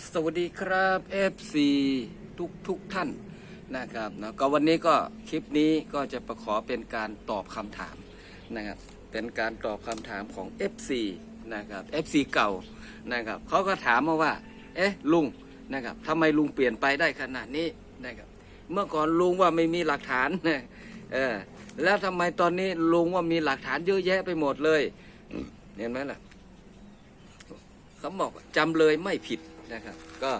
สวัสดีครับ FC ทุกทุกท่านนะครับนะก็วันนี้ก็คลิปนี้ก็จะประขอเป็นการตอบคำถามนะครับเป็นการตอบคำถามของ FC นะครับ FC เก่านะครับเขาก็ถามมาว่า เอ๊ะลุงนะครับทำไมลุงเปลี่ยนไปได้ขนาดนี้นะครับเมื่อก่อนลุงว่าไม่มีหลักฐานนะเออแล้วทำไมตอนนี้ลุงว่ามีหลักฐานเยอะแยะไปหมดเลยเห็นไหมล่ะเขาบอกจำเลยไม่ผิด นะครับก็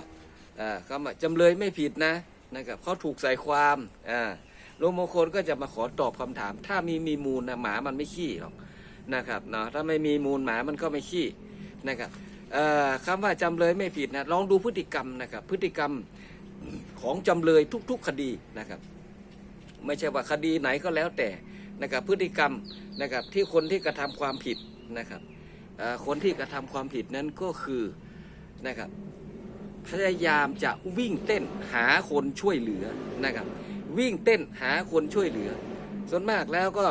อ่าเขาจำเลยไม่ผิดนะนะครับเขาถูกใส่ความอ่าลุงมงคลก็จะมาขอตอบคำถาม ถ้ามีมีมูลนะหมามันไม่ขี้หรอกนะครับเนาะถ้าไม่มีมูลหมามันก็ไม่ขี้นะครับคำว่าจำเลยไม่ผิดนะลองดูพฤติกรรมนะครับพฤติกรรมของจำเลยทุก ๆ คดีนะครับ ไม่ใช่ว่าคดีไหนก็แล้วแต่นะครับพฤติกรรมนะครับที่คนที่กระทำความผิดนะครับคนที่กระทำความผิดนั้นก็คือนะครับ พยายามจะวิ่งเต้นหาคนช่วยเหลือนะครับ วิ่งเต้นหาคนช่วยเหลือ ส่วนมากแล้วก็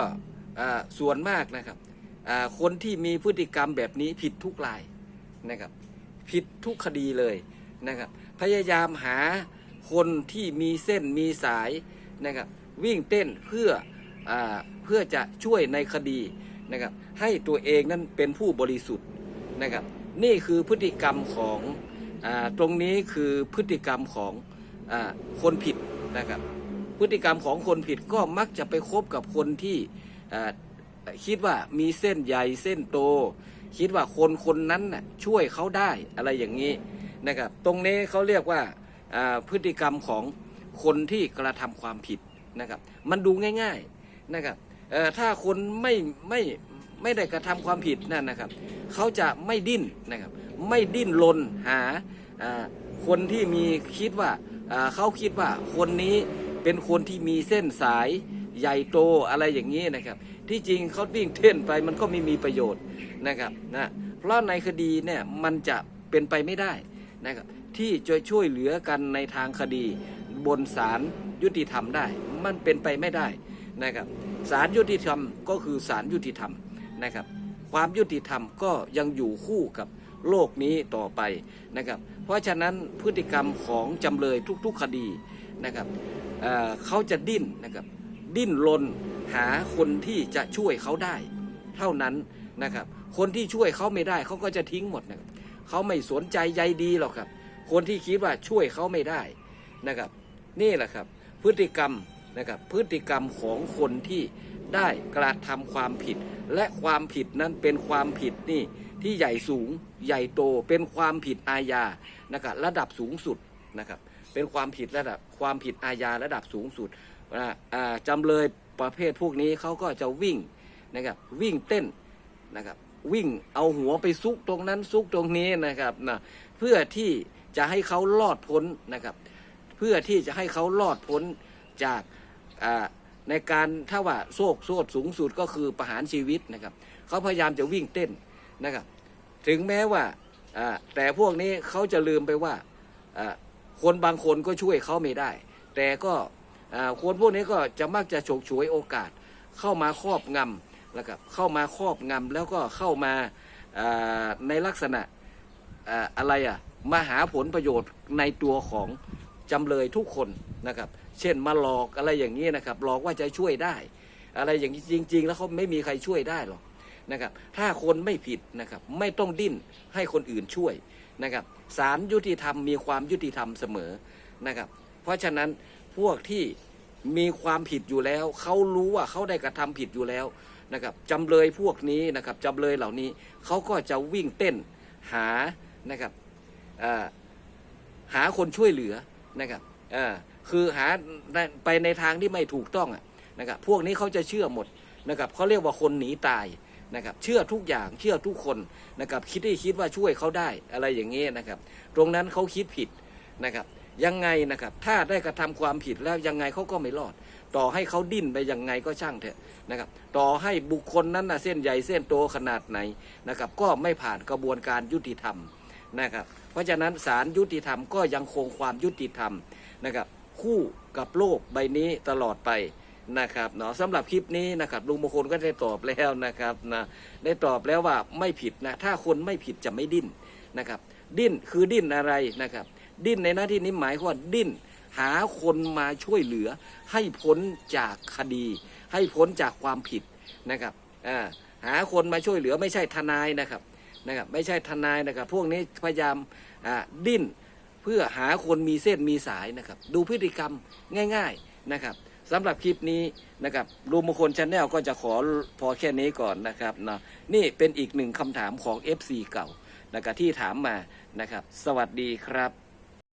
ส่วนมากนะครับคนที่มีพฤติกรรมแบบนี้ผิดทุกรายนะครับผิดทุกคดีเลยนะครับ พยายามหาคนที่มีเส้นมีสายนะครับ วิ่งเต้นเพื่ออเพื่อจะช่วยในคดีนะครับ ให้ตัวเองนั้นเป็นผู้บริสุทธิ์นะครับ นี่คือพฤติกรรมของ ตรงนี้คือพฤติกรรมของอคนผิดนะครับ พฤติกรรมของคนผิดก็มักจะไปคบกับคนที่คิดว่ามีเส้นใหญ่เส้นโต คิดว่าคนคนนั้นน่ะช่วยเขาได้อะไรอย่างนี้นะครับ ตรงนี้เขาเรียกว่าพฤติกรรมของคนที่กระทำความผิดนะครับ มันดูง่าย ๆนะครับถ้าคนไม่ไม่ไม่ได้กระทำความผิดนั่นนะครับ เขาจะไม่ดิ้นนะครับ ไม่ดิ้นรนหาคนที่มีคิดว่าอ่าเขาคิดว่าคนนี้เป็นคนที่มีเส้นสายใหญ่โตอะไรอย่างนี้นะครับ ที่จริงเขาวิ่งเต้นไปมันก็ไม่มีประโยชน์นะครับนะเพราะในคดีเนี่ยมันจะเป็นไปไม่ได้นะครับที่จะช่วยเหลือกันในทางคดีบนศาลยุติธรรมได้ มันเป็นไปไม่ได้นะครับศาลยุติธรรมก็คือศาลยุติธรรมนะครับ ความยุติธรรมก็ยังอยู่คู่กับ โลกนี้ต่อไปนะครับ เพราะฉะนั้นพฤติกรรมของจำเลยทุกๆคดีนะครับเเขาจะดิ้นนะครับดิ้นรนหาคนที่จะช่วยเขาได้ เท่านั้นนะครับ คนที่ช่วยเขาไม่ได้เขาก็จะทิ้งหมดนะครับเขาไม่สนใจใยดีหรอกครับ คนที่คิดว่าช่วยเขาไม่ได้นะครับ นี่แหละครับ พฤติกรรมนะครับพฤติกรรมของคนที่ได้กระทำความผิด และความผิดนั้นเป็นความผิดนี่ ที่ใหญ่สูงใหญ่โตเป็นความผิดอาญานะครับระดับสูงสุดนะครับเป็นความผิดระดับความผิดอาญาระดับสูงสุดอ่าอ่าจำเลยประเภทพวกนี้เขาก็จะวิ่งนะครับวิ่งเต้นนะครับวิ่งเอาหัวไปซุกตรงนั้นซุกตรงนี้นะครับนะเพื่อที่จะให้เขารอดพ้นนะครับ เพื่อที่จะให้เขารอดพ้นจากในการถ้าว่าโซกโซดสูงสุดก็คือประหารชีวิตนะครับเขาพยายามจะวิ่งเต้น นะครับ ถึงแม้ว่าแต่พวกนี้เขาจะลืมไปว่าคนบางคนก็ช่วยเขาไม่ได้ แต่ก็คนพวกนี้ก็จะมักจะฉกฉวยโอกาส เข้ามาครอบงำแล้วกับเข้ามาครอบงำแล้วก็เข้ามาในลักษณะอ่าอะไรอะมาหาผลประโยชน์ในตัวของจำเลยทุกคนนะครับ เช่นมาหลอกอะไรอย่างนี้นะครับหลอกว่าจะช่วยได้ อะไรอย่างนี้จริง ๆ แล้วเขาไม่มีใครช่วยได้หรอก นะครับ ถ้าคนไม่ผิดนะครับ ไม่ต้องดิ้นให้คนอื่นช่วยนะครับศาลยุติธรรมมีความยุติธรรมเสมอนะครับ เพราะฉะนั้นพวกที่มีความผิดอยู่แล้ว เขารู้ว่าเขาได้กระทำผิดอยู่แล้วนะครับจำเลยพวกนี้นะครับจำเลยเหล่านี้เขาก็จะวิ่งเต้นหานะครับหาคนช่วยเหลือนะครับคือหาไปในทางที่ไม่ถูกต้องนะครับพวกนี้เขาจะเชื่อหมดนะครับเขาเรียกว่าคนหนีตาย นะครับเชื่อทุกอย่างเชื่อทุกคนนะครับคิดที่คิดว่าช่วยเขาได้อะไรอย่างนี้ยนะครับ ตรงนั้นเขาคิดผิดนะครับยังไงนะครับถ้าได้กระทำความผิดแล้วยังไงเขาก็ไม่รอด ต่อให้เขาดิ้นไปยังไงก็ช่างเถอะนะครับต่อให้บุคคลนั้นนะเส้นใหญ่เส้นโตขนาดไหนนะครับก็ไม่ผ่านกระบวนการยุติธรรมนะครับเพราะฉะนั้นศาลยุติธรรมก็ยังคงความยุติธรรมนะครับคู่กับโลกใบนี้ตลอดไป นะครับเนาะสำหรับคลิปนี้นะครับลุงมงคลก็ได้ตอบแล้วนะครับนะได้ตอบแล้วว่าไม่ผิดนะถ้าคนไม่ผิดจะไม่ดิ้นนะครับ ดิ้นคือดิ้นอะไรนะครับ ดิ้นในหน้าที่นี้หมายความว่าดิ้น หาคนมาช่วยเหลือ ให้พ้นจากคดี ให้พ้นจากความผิดนะครับอ่าหาคนมาช่วยเหลือไม่ใช่ทนายนะครับนะครับไม่ใช่ทนายนะครับ พวกนี้พยายามอ่าดิ้นเพื่อหาคนมีเส้นมีสายนะครับ ดูพฤติกรรมง่าย ๆนะครับ สำหรับคลิปนี้นะครับรูมงคลชาแนลก็จะขอพอแค่นี้ก่อนนะครับเนาะนี่เป็นอีกหนึ่งคำถามของ FC เก่านะครับที่ถามมานะครับ สวัสดีครับ